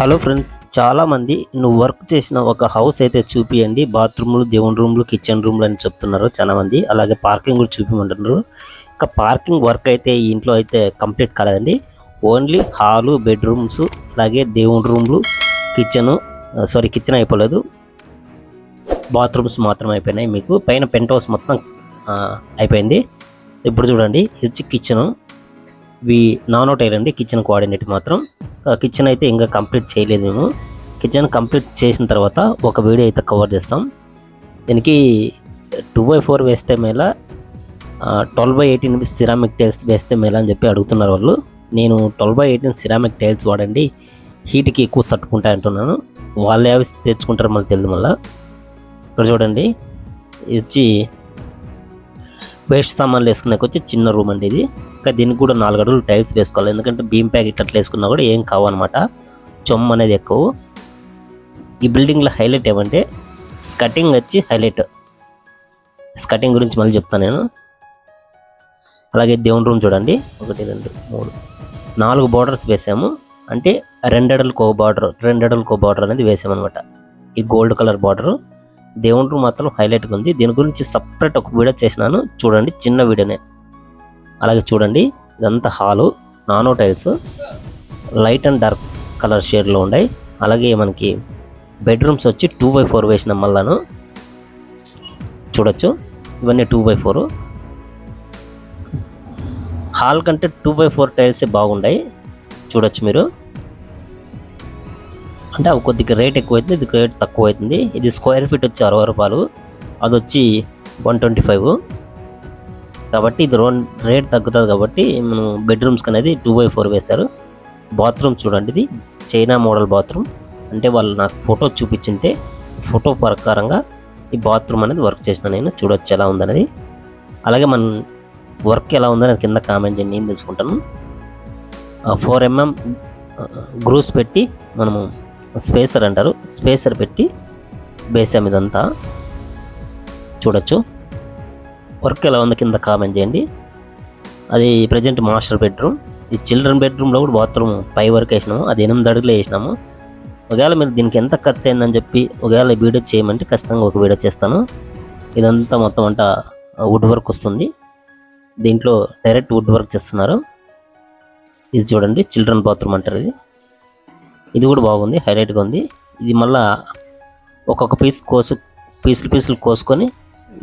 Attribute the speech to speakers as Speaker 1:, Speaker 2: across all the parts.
Speaker 1: Hello friends చాలామంది నువ్వు work చేసిన ఒక హౌస్ అయితే చూపియండి. బాత్రూమ్లు దేవుని రూమ్లు కిచెన్ రూమ్లు అని చెప్తున్నారు చాలామంది. అలాగే పార్కింగ్ కూడా చూపించమంటున్నారు ఇంకా పార్కింగ్ వర్క్ అయితే ఈ ఇంట్లో అయితే కంప్లీట్ కాలేదండి. ఓన్లీ హాలు బెడ్రూమ్స్ అలాగే దేవుని రూమ్లు కిచెను సారీ కిచెన్ అయిపోలేదు. బాత్రూమ్స్ మాత్రం అయిపోయినాయి మీకు. పైన పెంట్ హౌస్ మొత్తం అయిపోయింది. ఇప్పుడు చూడండి ఇది వచ్చి కిచెను. ఇవి నానో టైర్ అండి కిచెన్ కోఆర్డినేట్ మాత్రం. కిచెన్ అయితే ఇంకా కంప్లీట్ చేయలేదు మేము. కిచెన్ కంప్లీట్ చేసిన తర్వాత ఒక వీడియో అయితే కవర్ చేస్తాం. దీనికి టూ బై ఫోర్ వేస్తే Mela twelve by eighteen ceramic tiles వేస్తే మేళ అని చెప్పి అడుగుతున్నారు వాళ్ళు. నేను twelve by eighteen ceramic tiles వాడండి హీట్కి ఎక్కువ తట్టుకుంటాయి అంటున్నాను. వాళ్ళు అవి తెచ్చుకుంటారు మనకు తెలియదు మళ్ళీ. ఇక్కడ చూడండి ఇది వచ్చి వేస్ట్ సామాన్లు వేసుకునేకి వచ్చి చిన్న రూమ్ అండి ఇది. ఇంకా దీనికి కూడా నాలుగు అడుగులు టైల్స్ వేసుకోవాలి. ఎందుకంటే బీమ్ ప్యాకెట్ అట్లా వేసుకున్నా కూడా ఏం కావన్నమాట. చొమ్మ అనేది ఎక్కువ. ఈ బిల్డింగ్లో హైలైట్ ఏమంటే స్కటింగ్ వచ్చి హైలైట్ స్కటింగ్ గురించి మళ్ళీ చెప్తాను నేను. అలాగే దేవుని రూమ్ చూడండి. ఒకటి రెండు మూడు నాలుగు బార్డర్స్ వేసాము. అంటే రెండడలకు ఒక బార్డర్ రెండడలకు ఒక బార్డర్ అనేది వేసామన్నమాట. ఈ గోల్డ్ కలర్ బార్డర్ దేవుని రూమ్ మాత్రం హైలైట్గా ఉంది. దీని గురించి సపరేట్ ఒక వీడియో చేసినాను. చూడండి చిన్న వీడియోనే అలాగే చూడండి ఇదంతా hall nano tiles light and dark colour షేడ్లో ఉన్నాయి అలాగే మనకి బెడ్రూమ్స్ వచ్చి టూ బై ఫోర్ వేసిన మళ్ళాను చూడొచ్చు. ఇవన్నీ టూ బై ఫోర్. హాల్ కంటే టూ బై ఫోర్ టైల్సే బాగున్నాయి చూడొచ్చు మీరు. అంటే అవి కొద్దిగా రేట్ ఎక్కువ అవుతుంది ఇది రేట్ తక్కువ అవుతుంది ఇది స్క్వేర్ ఫీట్ వచ్చి అరవై రూపాయలు అది వచ్చి వన్ ట్వంటీ ఫైవ్. కాబట్టి ఇది రోన్ రేట్ తగ్గుతుంది కాబట్టి మనం బెడ్రూమ్స్కి అనేది టూ బై ఫోర్ వేశారు. బాత్రూమ్ చూడండి ఇది. చైనా మోడల్ బాత్రూమ్ అంటే వాళ్ళు నాకు ఫోటో చూపించింటే ఫోటో ప్రకారంగా ఈ బాత్రూమ్ అనేది వర్క్ చేసిన నేను చూడొచ్చు ఎలా ఉందనేది. అలాగే మన వర్క్ ఎలా ఉందని కింద కామెంట్ చేయండి నేను తెలుసుకుంటాను. ఫోర్ ఎంఎం mm, గ్రూస్ పెట్టి మనము స్పేసర్ అంటారు. స్పేసర్ పెట్టి బేసాం ఇదంతా చూడొచ్చు. వర్క్ ఎలా ఉంది కింద కామెంట్ చేయండి. అది ప్రజెంట్ మాస్టర్ బెడ్రూమ్. ఈ చిల్డ్రన్ బెడ్రూమ్లో కూడా బాత్రూమ్ పై వరకు వేసినాము. అది ఎనిమిది అడుగులు వేసినాము. ఒకవేళ మీరు దీనికి ఎంత ఖర్చు అయిందని చెప్పి ఒకవేళ వీడియో చేయమంటే ఖచ్చితంగా ఒక వీడియో చేస్తాను. ఇదంతా మొత్తం అంట వుడ్ వర్క్ వస్తుంది. దీంట్లో డైరెక్ట్ వుడ్ వర్క్ చేస్తున్నారు. ఇది చూడండి చిల్డ్రన్ బాత్రూమ్ అంటారు ఇది. ఇది కూడా బాగుంది హైలైట్గా ఉంది. ఇది మళ్ళా ఒక్కొక్క పీస్ కోసు పీసులు పీసులు కోసుకొని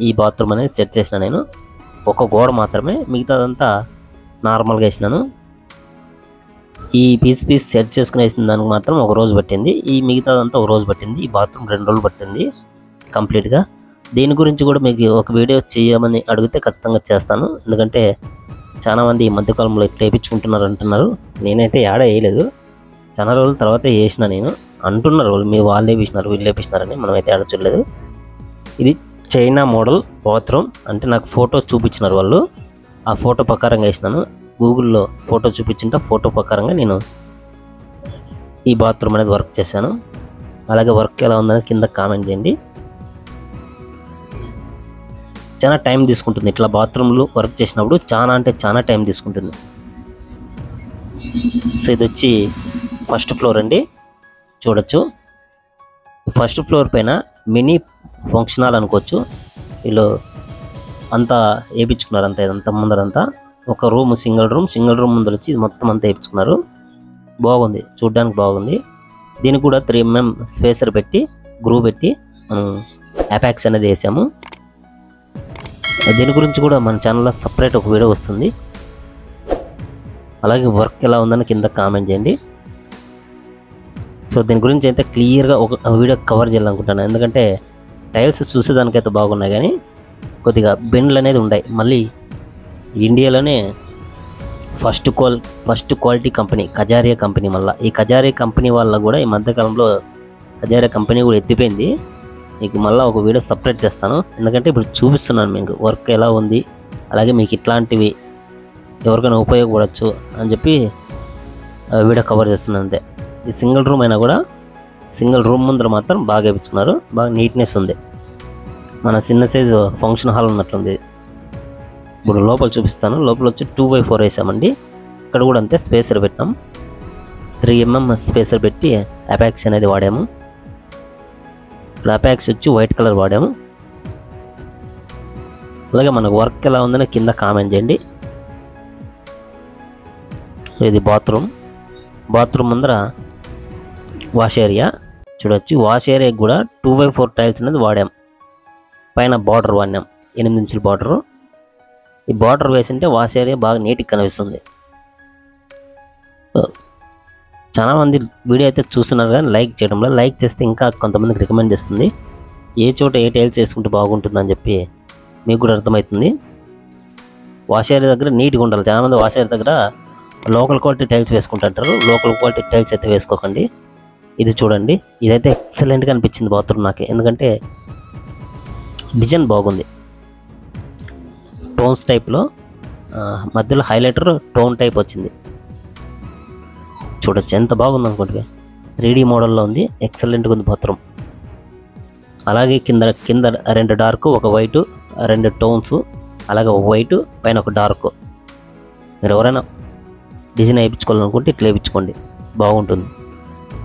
Speaker 1: ఈ బాత్రూమ్ అనేది సెట్ చేసిన నేను. ఒక గోడ మాత్రమే మిగతాదంతా నార్మల్గా వేసినాను. ఈ పీస్ పీస్ సెట్ చేసుకుని వేసిన దానికి మాత్రం ఒక రోజు పట్టింది. ఈ మిగతాదంతా ఒక రోజు పట్టింది. ఈ బాత్రూమ్ రెండు రోజులు పట్టింది కంప్లీట్గా. దీని గురించి కూడా మీకు ఒక వీడియో చేయమని అడిగితే ఖచ్చితంగా చేస్తాను. ఎందుకంటే చాలామంది ఈ మధ్యకాలంలో ఇట్లా వేయించుకుంటున్నారు అంటున్నారు. నేనైతే యాడ వేయలేదు. చాలా రోజుల తర్వాత వేసిన నేను. అంటున్నారు వాళ్ళు మీ వాళ్ళు వేపించినారు వీళ్ళు వేపించినారని మనమైతే ఆడ చూడలేదు. ఇది చైనా మోడల్ బాత్రూమ్ అంటే నాకు ఫోటో చూపించినారు వాళ్ళు. ఆ ఫోటో ప్రకారంగా వేసినాను. గూగుల్లో ఫోటో చూపించింటే ఫోటో ప్రకారంగా నేను ఈ బాత్రూమ్ అనేది వర్క్ చేశాను. అలాగే వర్క్ ఎలా ఉందని కింద కామెంట్ చేయండి. చాలా టైం తీసుకుంటుంది. ఇట్లా బాత్రూమ్లు వర్క్ చేసినప్పుడు చాలా అంటే చాలా టైం తీసుకుంటుంది. సో ఇది వచ్చి ఫస్ట్ ఫ్లోర్ అండి. చూడొచ్చు. ఫస్ట్ ఫ్లోర్ పైన మినీ ఫంక్షన్ హాల్ అనుకోవచ్చు. వీళ్ళు అంతా వేయించుకున్నారు అంతా ఇదంతా ముందరంతా ఒక room single room single room ముందర వచ్చి మొత్తం అంతా వేయించుకున్నారు బాగుంది చూడ్డానికి బాగుంది. దీనికి కూడా త్రీ ఎంఎం స్పేసర్ పెట్టి గ్రూ పెట్టి మనం అపాక్స్ అనేది వేసాము. దీని గురించి కూడా మన ఛానల్లో సపరేట్ ఒక వీడియో వస్తుంది. అలాగే వర్క్ ఎలా ఉందని కింద కామెంట్ చేయండి. సో దీని గురించి అయితే క్లియర్గా ఒక వీడియో కవర్ చేయాలనుకుంటాను ఎందుకంటే టైల్స్ చూసేదానికైతే బాగున్నాయి కానీ కొద్దిగా బెండ్లు అనేది ఉన్నాయి మళ్ళీ ఇండియాలోనే first qual first quality company Kajaria company మళ్ళీ. ఈ కజారియా కంపెనీ వల్ల కూడా ఈ మధ్యకాలంలో కజారియా కంపెనీ కూడా ఎత్తిపోయింది. మీకు మళ్ళీ ఒక వీడియో సపరేట్ చేస్తాను. ఎందుకంటే ఇప్పుడు చూపిస్తున్నాను మీకు వర్క్ ఎలా ఉంది అలాగే మీకు ఇట్లాంటివి ఎవరికైనా ఉపయోగపడవచ్చు అని చెప్పి ఆ, వీడియో కవర్ చేస్తున్నాను అంతే. ఈ సింగిల్ రూమ్ అయినా కూడా సింగిల్ రూమ్ ముందర మాత్రం బాగా వేయించుకున్నారు బాగా నీట్నెస్ ఉంది. మన చిన్న సైజు ఫంక్షన్ హాల్ ఉన్నట్లుంది ఇప్పుడు లోపల చూపిస్తాను. లోపల వచ్చి టూ బై ఫోర్ వేసామండి. ఇక్కడ కూడా అంతే స్పేసర్ పెట్టాం. త్రీ ఎంఎం స్పేసర్ పెట్టి అపాక్స్ అనేది వాడాము. ఇక్కడ అపాక్స్ వచ్చి వైట్ కలర్ వాడాము. అలాగే మనకు వర్క్ ఎలా ఉందని కింద కామెంట్ చేయండి. ఇది బాత్రూమ్. బాత్రూమ్ ముందర వాష్ ఏరియా. చూడొచ్చు. వాష్ ఏరియాకి కూడా టూ బై ఫోర్ టైల్స్ అనేది వాడాం. పైన బార్డర్ వాడినాం. ఎనిమిది ఇంచుల బార్డరు. ఈ బార్డర్ వేసింటే వాష్ ఏరియా బాగా నీట్గా కనిపిస్తుంది. చాలామంది వీడియో అయితే చూస్తున్నారు కానీ లైక్ చేయడంలో లైక్ చేస్తే ఇంకా కొంతమందికి రికమెండ్ చేస్తుంది. ఏ చోట ఏ టైల్స్ వేసుకుంటే బాగుంటుందని చెప్పి మీకు కూడా అర్థమవుతుంది. వాష్ ఏరియా దగ్గర నీట్గా ఉండాలి. చాలామంది వాష్ ఏరియా దగ్గర లోకల్ క్వాలిటీ టైల్స్ వేసుకుంటుంటారు. లోకల్ క్వాలిటీ టైల్స్ అయితే వేసుకోకండి. ఇది చూడండి. ఇదైతే ఎక్సలెంట్గా అనిపించింది బాత్రూమ్ నాకు. ఎందుకంటే డిజైన్ బాగుంది. టోన్స్ టైప్లో మధ్యలో హైలైటర్ టోన్ టైప్ వచ్చింది. చూడొచ్చు ఎంత బాగుంది అనుకుంటే త్రీ డీ మోడల్లో ఉంది ఎక్సలెంట్గా ఉంది బాత్రూమ్. అలాగే కింద కింద రెండు డార్క్ ఒక వైట్ రెండు టోన్స్ అలాగే ఒక వైట్ పైన ఒక డార్క్ మీరు ఎవరైనా డిజైన్ వేయించుకోవాలనుకుంటే ఇట్లా వేయించుకోండి. బాగుంటుంది.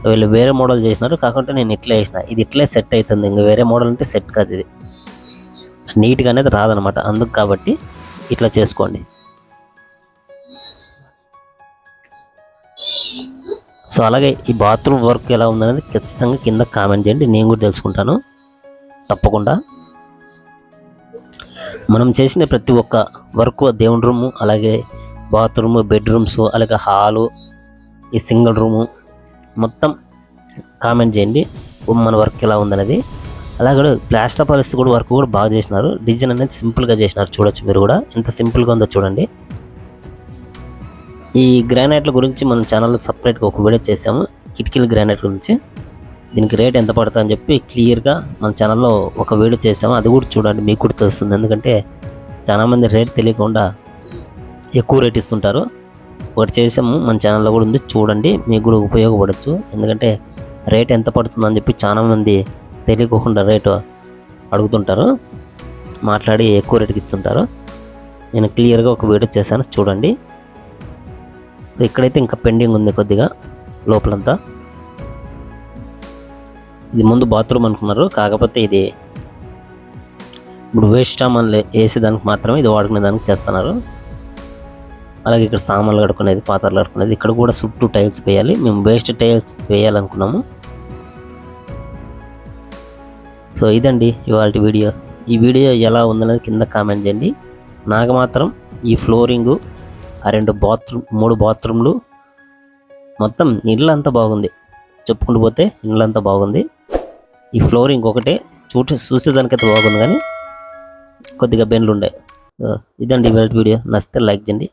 Speaker 1: వీళ్ళు వేరే మోడల్ చేసినారు కాకుంటే నేను ఇట్లా వేసిన ఇది ఇట్లే సెట్ అవుతుంది ఇంకా వేరే మోడల్ అంటే సెట్ కాదు ఇది. నీట్గా అనేది రాదనమాట అందుకు కాబట్టి ఇట్లా చేసుకోండి. సో అలాగే ఈ బాత్రూమ్ వర్క్ ఎలా ఉందనేది ఖచ్చితంగా కింద కామెంట్ చేయండి. నేను కూడా తెలుసుకుంటాను. తప్పకుండా. మనం చేసిన ప్రతి ఒక్క వర్క్ దేవుని రూము అలాగే బాత్రూమ్ బెడ్రూమ్స్ అలాగే హాలు ఈ సింగిల్ రూము మొత్తం కామెంట్ చేయండి. మన వర్క్ ఎలా ఉందనేది. అలాగే ప్లాస్టర్ పాలిస్ కూడా వర్క్ కూడా బాగా చేసినారు. డిజైన్ అనేది సింపుల్గా చేసినారు చూడొచ్చు మీరు కూడా. ఎంత సింపుల్గా ఉందో చూడండి. ఈ గ్రానైట్ల గురించి మన ఛానల్లో సపరేట్గా ఒక వీడియో చేసాము. కిటికీల గ్రానైట్ గురించి. దీనికి రేట్ ఎంత పడుతుందని అని చెప్పి క్లియర్గా మన ఛానల్లో ఒక వీడియో చేసాము. అది కూడా చూడండి మీకు కూడా తెలుస్తుంది. ఎందుకంటే చాలామంది రేట్ తెలియకుండా ఎక్కువ రేట్ ఇస్తుంటారు. ఒకటి చేసాము మన ఛానల్లో కూడా ఉంది చూడండి మీకు కూడా ఉపయోగపడచ్చు. ఎందుకంటే రేట్ ఎంత పడుతుందని చెప్పి చాలామంది తెలియకోకుండా రేటు అడుగుతుంటారు మాట్లాడి ఎక్కువ రేటుకి ఇస్తుంటారు. నేను క్లియర్గా ఒక వీడియో చేశాను చూడండి. ఇక్కడైతే ఇంకా పెండింగ్ ఉంది కొద్దిగా లోపలంతా. ఇది ముందు బాత్రూమ్ అనుకున్నారు కాకపోతే ఇది ఇప్పుడు వేస్ట్ సామాన్లు వేసేదానికి మాత్రమే ఇది వాడుకునే దానికి చేస్తున్నారు. అలాగే ఇక్కడ సామాన్లు కడుక్కునేది పాత్రలు కడుక్కునేది. ఇక్కడ కూడా చుట్టూ టైల్స్ వేయాలి. మేము వేస్ట్ టైల్స్ వేయాలనుకున్నాము. సో ఇదండి ఇవాళ వీడియో. ఈ వీడియో ఎలా ఉందనేది కింద కామెంట్ చేయండి. నాకు మాత్రం ఈ ఫ్లోరింగు ఆ రెండు బాత్రూమ్ మూడు బాత్రూమ్లు మొత్తం ఇళ్ళంతా అంతా బాగుంది. చెప్పుకుంటూ పోతే ఇళ్ళంతా బాగుంది. ఈ ఫ్లోరింగ్ ఒకటే. చూసి చూసేదానికైతే బాగుంది కానీ కొద్దిగా బెన్లు ఉండే ఇదండి ఇవాళ వీడియో. నచ్చితే లైక్ చేయండి.